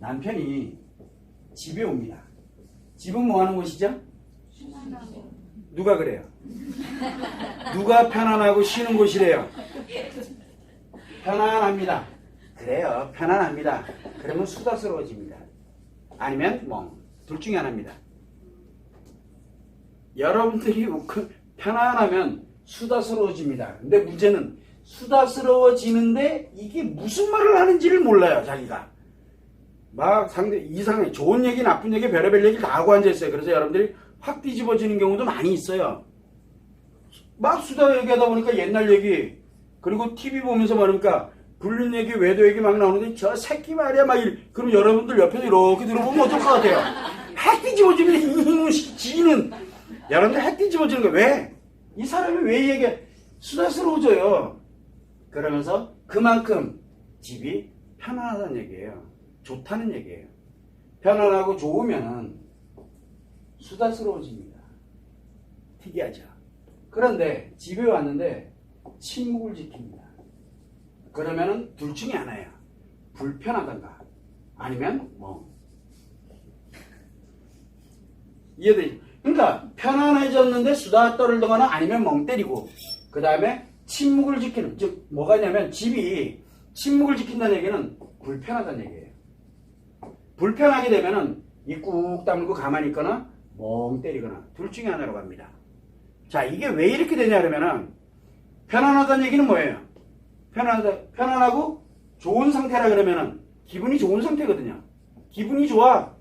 남편이 집에 옵니다. 집은 뭐 하는 곳이죠? 누가 그래요? 누가 편안하고 쉬는 곳이래요? 편안합니다. 그래요. 편안합니다. 그러면 수다스러워집니다. 아니면 뭐둘 중에 하나입니다. 여러분들이 편안하면 수다스러워집니다. 근데 문제는 수다스러워지는데 이게 무슨 말을 하는지를 몰라요, 자기가. 막 상대 이상해 좋은 얘기 나쁜 얘기 별의별 얘기 다 하고 앉아 있어요. 그래서 여러분들이 확 뒤집어지는 경우도 많이 있어요. 막 수다 얘기하다 보니까 옛날 얘기 그리고 TV 보면서 말하니까 불륜 얘기 외도 얘기 막 나오는데 저 새끼 말이야 막 이래. 그럼 여러분들 옆에서 이렇게 들어보면 어떨 것 같아요? 확 뒤집어지면 이놈 지는 여러분들 확 뒤집어지는 거야. 왜? 이 사람이 왜 얘기해? 수다스러워져요. 그러면서 그만큼 집이 편안하다는 얘기예요. 좋다는 얘기예요. 편안하고 좋으면 수다스러워집니다. 특이하죠. 그런데 집에 왔는데 침묵을 지킵니다. 그러면은 둘 중에 하나예요. 불편하던가 아니면 뭐 이해되죠? 그러니까 편안해졌는데 수다 떨던거나 아니면 멍 때리고 그 다음에 침묵을 지키는 즉 뭐가 있냐면 집이 침묵을 지킨다는 얘기는 불편하다는 얘기예요. 불편하게 되면은 입꾹 다물고 가만히 있거나 멍 때리거나 둘 중에 하나로 갑니다. 자 이게 왜 이렇게 되냐 그러면은 편안하다는 얘기는 뭐예요? 편안하다 편안하고 좋은 상태라 그러면은 기분이 좋은 상태거든요. 기분이 좋아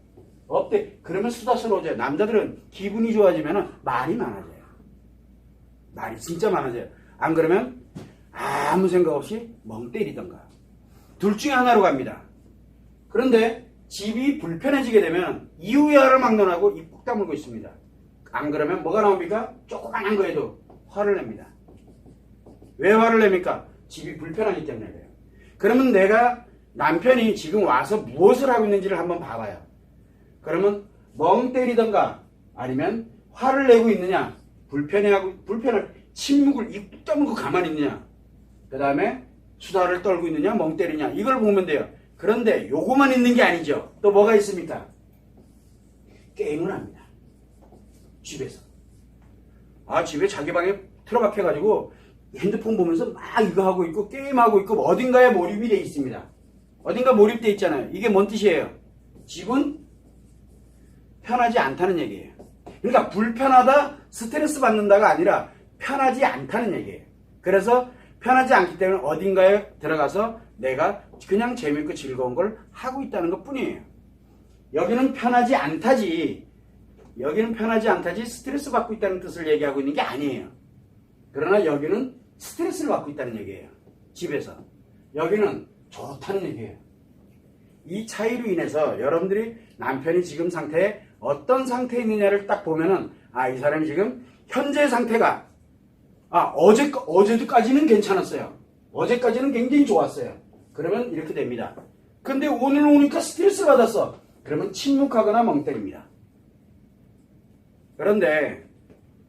없대 그러면 수다스러워져요. 남자들은 기분이 좋아지면은 말이 많아져요. 말이 진짜 많아져요. 안 그러면 아무 생각 없이 멍 때리던가. 둘 중에 하나로 갑니다. 그런데 집이 불편해지게 되면 이유야를 막론하고 입국 다물고 있습니다. 안 그러면 뭐가 나옵니까? 조그만한 거에도 화를 냅니다. 왜 화를 냅니까? 집이 불편하기 때문에 그래요. 그러면 내가 남편이 지금 와서 무엇을 하고 있는지를 한번 봐봐요. 그러면 멍 때리던가 아니면 화를 내고 있느냐 불편해하고 불편을 침묵을 입 다물고 가만히 있느냐 그 다음에 수다를 떨고 있느냐 멍 때리냐 이걸 보면 돼요 그런데 요거만 있는 게 아니죠. 또 뭐가 있습니까? 게임을 합니다. 집에서. 아 집에 자기 방에 틀어박혀 가지고 핸드폰 보면서 막 이거 하고 있고 게임하고 있고 어딘가에 몰입이 돼 있습니다. 어딘가 몰입돼 있잖아요. 이게 뭔 뜻이에요? 집은 편하지 않다는 얘기예요. 그러니까 불편하다, 스트레스 받는다가 아니라 편하지 않다는 얘기예요. 그래서 편하지 않기 때문에 어딘가에 들어가서 내가 그냥 재밌고 즐거운 걸 하고 있다는 것 뿐이에요. 여기는 편하지 않다지, 여기는 편하지 않다지 스트레스 받고 있다는 뜻을 얘기하고 있는 게 아니에요. 그러나 여기는 스트레스를 받고 있다는 얘기예요. 집에서. 여기는 좋다는 얘기예요. 이 차이로 인해서 여러분들이 남편이 지금 상태에 어떤 상태에 있느냐를 딱 보면은 아 이 사람이 지금 현재 상태가 아 어제 어제도까지는 괜찮았어요. 어제까지는 굉장히 좋았어요. 그러면 이렇게 됩니다. 근데 오늘 오니까 스트레스 받았어. 그러면 침묵하거나 멍 때립니다. 그런데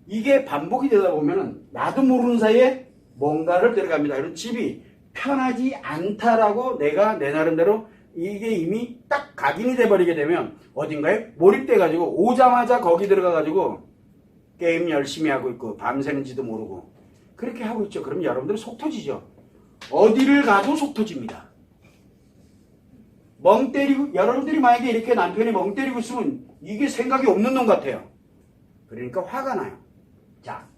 이게 반복이 되다 보면은 나도 모르는 사이에 뭔가를 들어갑니다. 그럼 집이 편하지 않다라고 내가 내 나름대로 이게 이미 딱 각인이 돼버리게 되면 어딘가에 몰입돼가지고 오자마자 거기 들어가가지고 게임 열심히 하고 있고 밤새는지도 모르고 그렇게 하고 있죠. 그럼 여러분들 속 터지죠. 어디를 가도 속 터집니다. 멍 때리고 여러분들이 만약에 이렇게 남편이 멍 때리고 있으면 이게 생각이 없는 놈 같아요. 그러니까 화가 나요. 자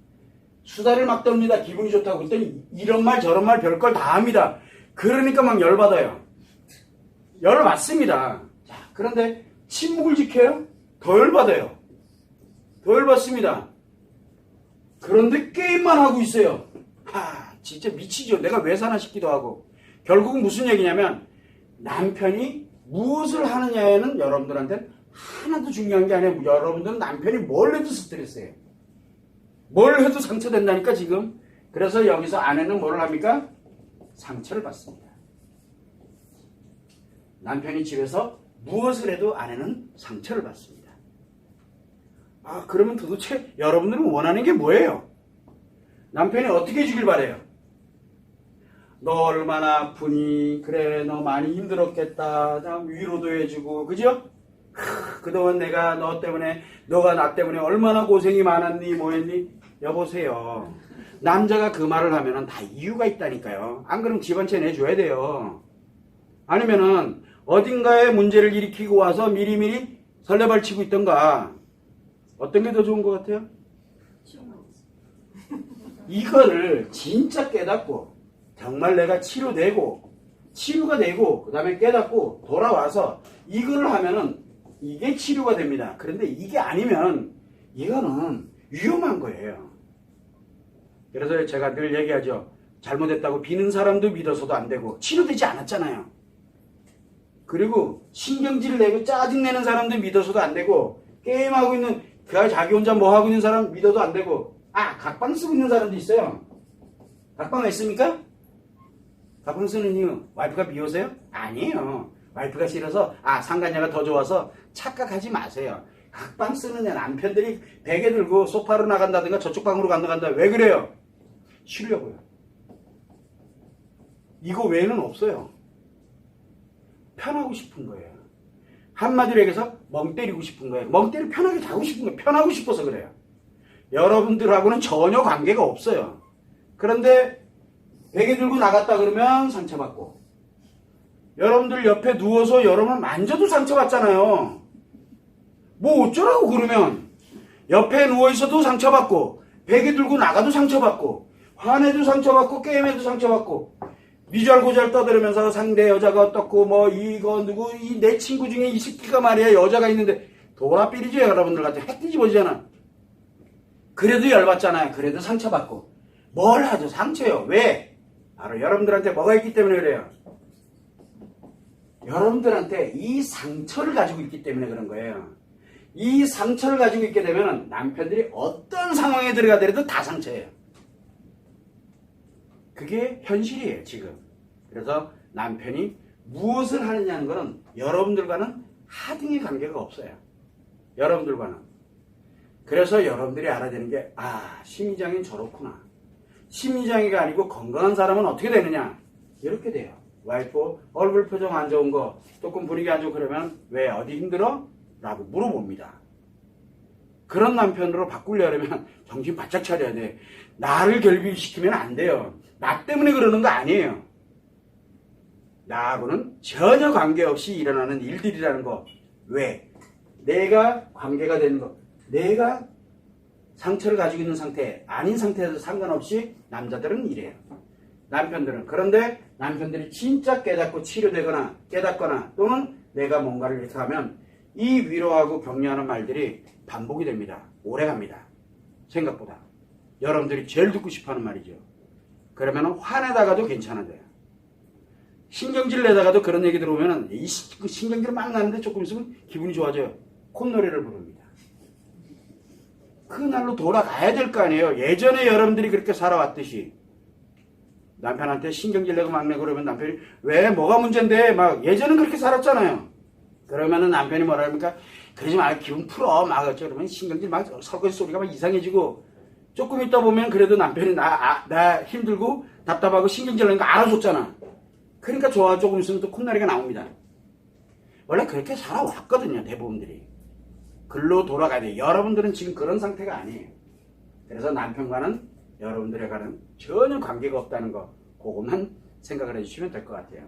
수다를 막 떱니다. 기분이 좋다고 그랬더니 이런 말 저런 말 별걸 다 합니다. 그러니까 막 열받아요. 열을 받습니다. 자, 그런데 침묵을 지켜요? 더 열받아요. 더 열받습니다. 그런데 게임만 하고 있어요. 하, 진짜 미치죠. 내가 왜 사나 싶기도 하고. 결국은 무슨 얘기냐면 남편이 무엇을 하느냐에는 여러분들한테는 하나도 중요한 게 아니에요. 여러분들은 남편이 뭘 해도 스트레스예요. 뭘 해도 상처된다니까 지금. 그래서 여기서 아내는 뭘 합니까? 상처를 받습니다. 남편이 집에서 무엇을 해도 아내는 상처를 받습니다. 아, 그러면 도대체 여러분들은 원하는 게 뭐예요? 남편이 어떻게 해주길 바래요? 너 얼마나 아프니? 그래, 너 많이 힘들었겠다. 다음 위로도 해주고, 그죠? 크, 그동안 내가 너 때문에, 너가 나 때문에 얼마나 고생이 많았니, 뭐했니? 여보세요. 남자가 그 말을 하면은 다 이유가 있다니까요. 안 그러면 집안채 내줘야 돼요. 아니면은 어딘가에 문제를 일으키고 와서 미리미리 설레발 치고 있던가. 어떤 게 더 좋은 것 같아요? 이거를 진짜 깨닫고 정말 내가 치료되고 치유가 되고 그 다음에 깨닫고 돌아와서 이거를 하면은 이게 치료가 됩니다. 그런데 이게 아니면 이거는 위험한 거예요. 그래서 제가 늘 얘기하죠. 잘못했다고 비는 사람도 믿어서도 안 되고 치료되지 않았잖아요. 그리고 신경질 내고 짜증내는 사람도 믿어서도 안 되고 게임하고 있는 그 자기 혼자 뭐 하고 있는 사람 믿어도 안 되고 아 각방 쓰고 있는 사람도 있어요. 각방 왜 씁니까? 각방 쓰는 이유 와이프가 비오세요? 아니에요. 와이프가 싫어서 아 상간녀가 더 좋아서 착각하지 마세요. 각방 쓰는 애 남편들이 베개 들고 소파로 나간다든가 저쪽 방으로 간다간다 왜 그래요? 쉬려고요. 이거 외에는 없어요. 편하고 싶은 거예요. 한마디로 얘기해서 멍 때리고 싶은 거예요. 멍 때리 편하게 자고 싶은 거예요. 편하고 싶어서 그래요. 여러분들하고는 전혀 관계가 없어요. 그런데 베개 들고 나갔다 그러면 상처받고. 여러분들 옆에 누워서 여러분 만져도 상처받잖아요. 뭐 어쩌라고 그러면. 옆에 누워 있어도 상처받고 베개 들고 나가도 상처받고 화내도 상처받고 게임해도 상처받고 미잘고잘 떠들으면서 상대 여자가 어떻고 뭐 이거 누구 이 내 친구 중에 이 새끼가 말이야 여자가 있는데 도라삐리죠 여러분들 같은 핵 뒤집어지잖아. 그래도 열받잖아요. 그래도 상처받고. 뭘 하죠? 상처요. 왜 바로 여러분들한테 뭐가 있기 때문에 그래요 여러분들한테 이 상처를 가지고 있기 때문에 그런 거예요 이 상처를 가지고 있게 되면 남편들이 어떤 상황에 들어가더라도 다 상처예요 그게 현실이에요, 지금. 그래서 남편이 무엇을 하느냐는 것은 여러분들과는 하등의 관계가 없어요. 여러분들과는. 그래서 여러분들이 알아야 되는 게, 아, 심리장애는 저렇구나. 심리장애가 아니고 건강한 사람은 어떻게 되느냐? 이렇게 돼요. 와이프 얼굴 표정 안 좋은 거, 조금 분위기 안 좋고 그러면 왜 어디 힘들어? 라고 물어봅니다. 그런 남편으로 바꾸려면 정신 바짝 차려야 돼. 나를 결핍시키면 안 돼요. 나 때문에 그러는 거 아니에요. 나하고는 전혀 관계없이 일어나는 일들이라는 거. 왜? 내가 관계가 되는 거. 내가 상처를 가지고 있는 상태, 아닌 상태에서 상관없이 남자들은 이래요. 남편들은. 그런데 남편들이 진짜 깨닫고 치료되거나 깨닫거나 또는 내가 뭔가를 이렇게 하면 이 위로하고 격려하는 말들이 반복이 됩니다. 오래 갑니다. 생각보다. 여러분들이 제일 듣고 싶어 하는 말이죠. 그러면 화내다가도 괜찮아져요. 신경질 내다가도 그런 얘기 들어오면 이 시- 그 신경질 막 나는데 조금 있으면 기분이 좋아져요. 콧노래를 부릅니다. 그날로 돌아가야 될 거 아니에요. 예전에 여러분들이 그렇게 살아왔듯이 남편한테 신경질 내고 막 내고 그러면 남편이 왜 뭐가 문제인데 막 예전엔 그렇게 살았잖아요. 그러면은 남편이 뭐라 합니까? 그러지 마 기분 풀어 막 어쩌 그러면 신경질 막 설거지 소리가 막 이상해지고 조금 있다 보면 그래도 남편이 나, 아, 나 힘들고 답답하고 신경질 나는 거 알아줬잖아. 그러니까 좋아 조금 있으면 또 콧나리가 나옵니다. 원래 그렇게 살아왔거든요 대부분들이. 글로 돌아가야 돼요. 여러분들은 지금 그런 상태가 아니에요. 그래서 남편과는 여러분들에게는 전혀 관계가 없다는 거 그것만 생각을 해주시면 될 것 같아요.